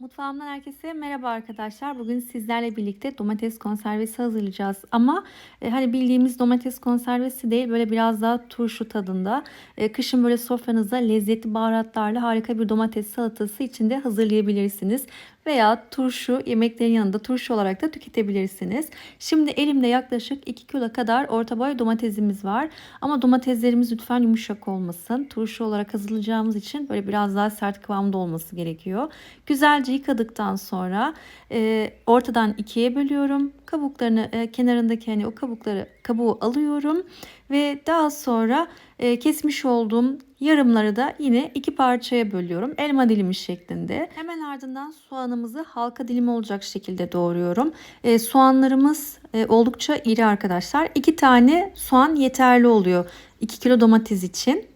Mutfağımdan herkese merhaba arkadaşlar. Bugün sizlerle birlikte domates konservesi hazırlayacağız. Ama e, hani bildiğimiz domates konservesi değil böyle biraz daha turşu tadında. E, kışın böyle sofranıza lezzetli baharatlarla harika bir domates salatası içinde hazırlayabilirsiniz. Veya turşu yemeklerin yanında turşu olarak da tüketebilirsiniz. Şimdi elimde yaklaşık 2 kilo kadar orta boy domatesimiz var. Ama domateslerimiz lütfen yumuşak olmasın. Turşu olarak hazırlayacağımız için böyle biraz daha sert kıvamda olması gerekiyor. Güzelce yıkadıktan sonra e, ortadan ikiye bölüyorum. Kabuklarını e, kenarındaki hani o kabukları kabuğu alıyorum ve daha sonra e, kesmiş olduğum yarımları da yine iki parçaya bölüyorum. Elma dilimi şeklinde. Hemen ardından soğanımızı halka dilim olacak şekilde doğruyorum. E, soğanlarımız e, oldukça iri arkadaşlar. İki tane soğan yeterli oluyor 2 kilo domates için.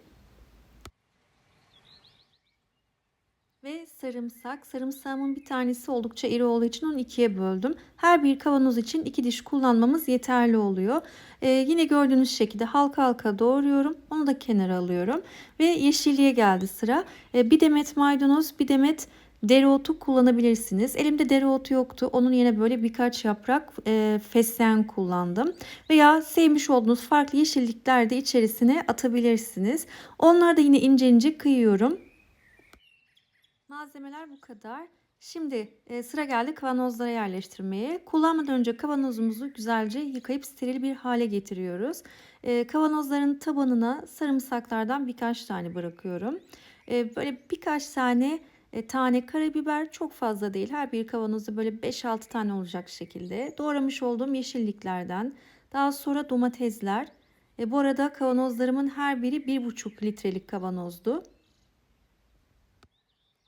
Ve sarımsak. Sarımsağımın bir tanesi oldukça iri olduğu için onu ikiye böldüm. Her bir kavanoz için iki diş kullanmamız yeterli oluyor. Ee, yine gördüğünüz şekilde halka halka doğruyorum. Onu da kenara alıyorum. Ve yeşilliğe geldi sıra. Ee, bir demet maydanoz, bir demet dereotu kullanabilirsiniz. Elimde dereotu yoktu. Onun yerine böyle birkaç yaprak e, fesleğen kullandım. Veya sevmiş olduğunuz farklı yeşillikler de içerisine atabilirsiniz. Onları da yine ince ince kıyıyorum. Malzemeler bu kadar. Şimdi e, sıra geldi kavanozlara yerleştirmeye. Kullanmadan önce kavanozumuzu güzelce yıkayıp steril bir hale getiriyoruz. E, kavanozların tabanına sarımsaklardan birkaç tane bırakıyorum. E, böyle birkaç tane e, tane karabiber çok fazla değil. Her bir kavanozda böyle 5-6 tane olacak şekilde. Doğramış olduğum yeşilliklerden. Daha sonra domatesler. E, bu arada kavanozlarımın her biri 1,5 litrelik kavanozdu.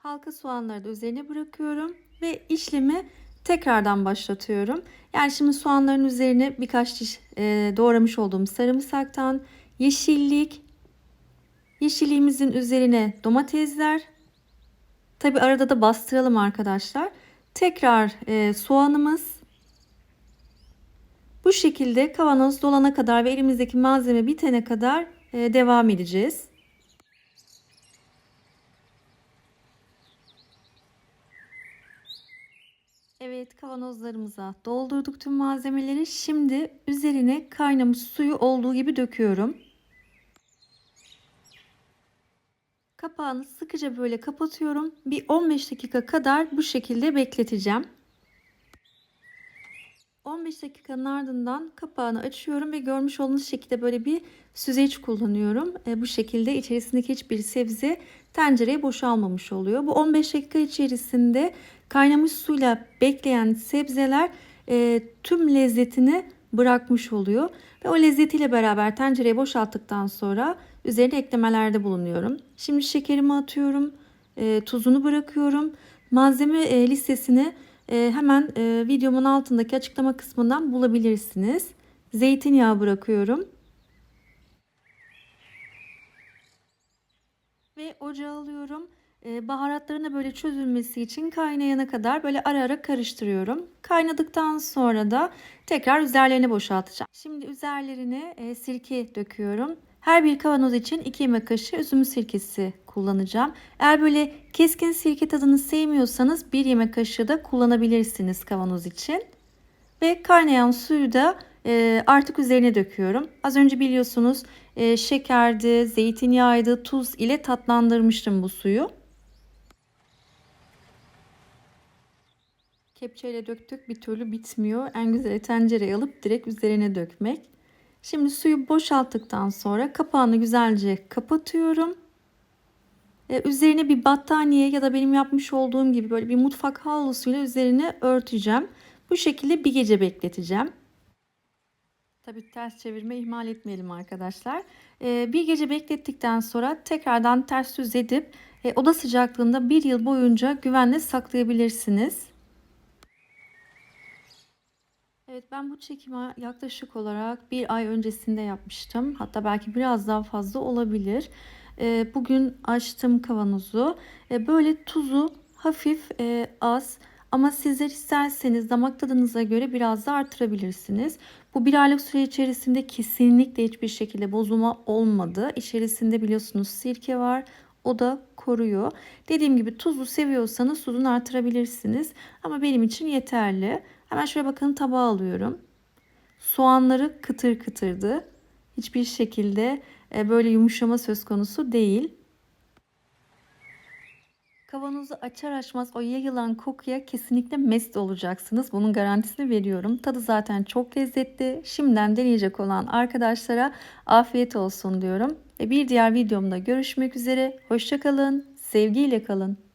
Halka soğanları da üzerine bırakıyorum ve işlemi tekrardan başlatıyorum. Yani şimdi soğanların üzerine birkaç diş e, doğramış olduğum sarımsaktan, yeşillik, yeşilliğimizin üzerine domatesler. Tabi arada da bastıralım arkadaşlar. Tekrar e, soğanımız. Bu şekilde kavanoz dolana kadar ve elimizdeki malzeme bitene kadar e, devam edeceğiz. Evet kavanozlarımıza doldurduk tüm malzemeleri. Şimdi üzerine kaynamış suyu olduğu gibi döküyorum. Kapağını sıkıca böyle kapatıyorum. Bir 15 dakika kadar bu şekilde bekleteceğim. 15 dakikanın ardından kapağını açıyorum ve görmüş olduğunuz şekilde böyle bir süzeç kullanıyorum. E, bu şekilde içerisindeki hiçbir sebze tencereye boşalmamış oluyor. Bu 15 dakika içerisinde kaynamış suyla bekleyen sebzeler e, tüm lezzetini bırakmış oluyor. Ve o lezzetiyle beraber tencereye boşalttıktan sonra üzerine eklemelerde bulunuyorum. Şimdi şekerimi atıyorum. E, tuzunu bırakıyorum. Malzeme e, listesini hemen e, videomun altındaki açıklama kısmından bulabilirsiniz. Zeytinyağı bırakıyorum. Ve ocağa alıyorum. E, baharatlarına böyle çözülmesi için kaynayana kadar böyle ara ara karıştırıyorum. Kaynadıktan sonra da tekrar üzerlerine boşaltacağım. Şimdi üzerlerine e, sirke döküyorum. Her bir kavanoz için 2 yemek kaşığı üzüm sirkesi kullanacağım. Eğer böyle keskin sirke tadını sevmiyorsanız 1 yemek kaşığı da kullanabilirsiniz kavanoz için. Ve kaynayan suyu da e, artık üzerine döküyorum. Az önce biliyorsunuz e, şekerdi, zeytinyağıydı, tuz ile tatlandırmıştım bu suyu. Kepçeyle döktük bir türlü bitmiyor. En güzeli tencereye alıp direkt üzerine dökmek. Şimdi suyu boşalttıktan sonra kapağını güzelce kapatıyorum. Ee, üzerine bir battaniye ya da benim yapmış olduğum gibi böyle bir mutfak havlusuyla üzerine örteceğim. Bu şekilde bir gece bekleteceğim. Tabii ters çevirme ihmal etmeyelim arkadaşlar. Ee, bir gece beklettikten sonra tekrardan ters düz edip e, oda sıcaklığında bir yıl boyunca güvenle saklayabilirsiniz. Evet ben bu çekimi yaklaşık olarak bir ay öncesinde yapmıştım. Hatta belki biraz daha fazla olabilir. Ee, bugün açtım kavanozu. Ee, böyle tuzu hafif e, az ama sizler isterseniz damak tadınıza göre biraz da artırabilirsiniz. Bu bir aylık süre içerisinde kesinlikle hiçbir şekilde bozulma olmadı. İçerisinde biliyorsunuz sirke var. O da koruyor. Dediğim gibi tuzlu seviyorsanız tuzunu artırabilirsiniz. Ama benim için yeterli. Hemen şöyle bakın tabağa alıyorum. Soğanları kıtır kıtırdı. Hiçbir şekilde e, böyle yumuşama söz konusu değil. Kavanozu açar açmaz o yayılan kokuya kesinlikle mest olacaksınız. Bunun garantisini veriyorum. Tadı zaten çok lezzetli. Şimdiden deneyecek olan arkadaşlara afiyet olsun diyorum. Ve bir diğer videomda görüşmek üzere. Hoşçakalın. Sevgiyle kalın.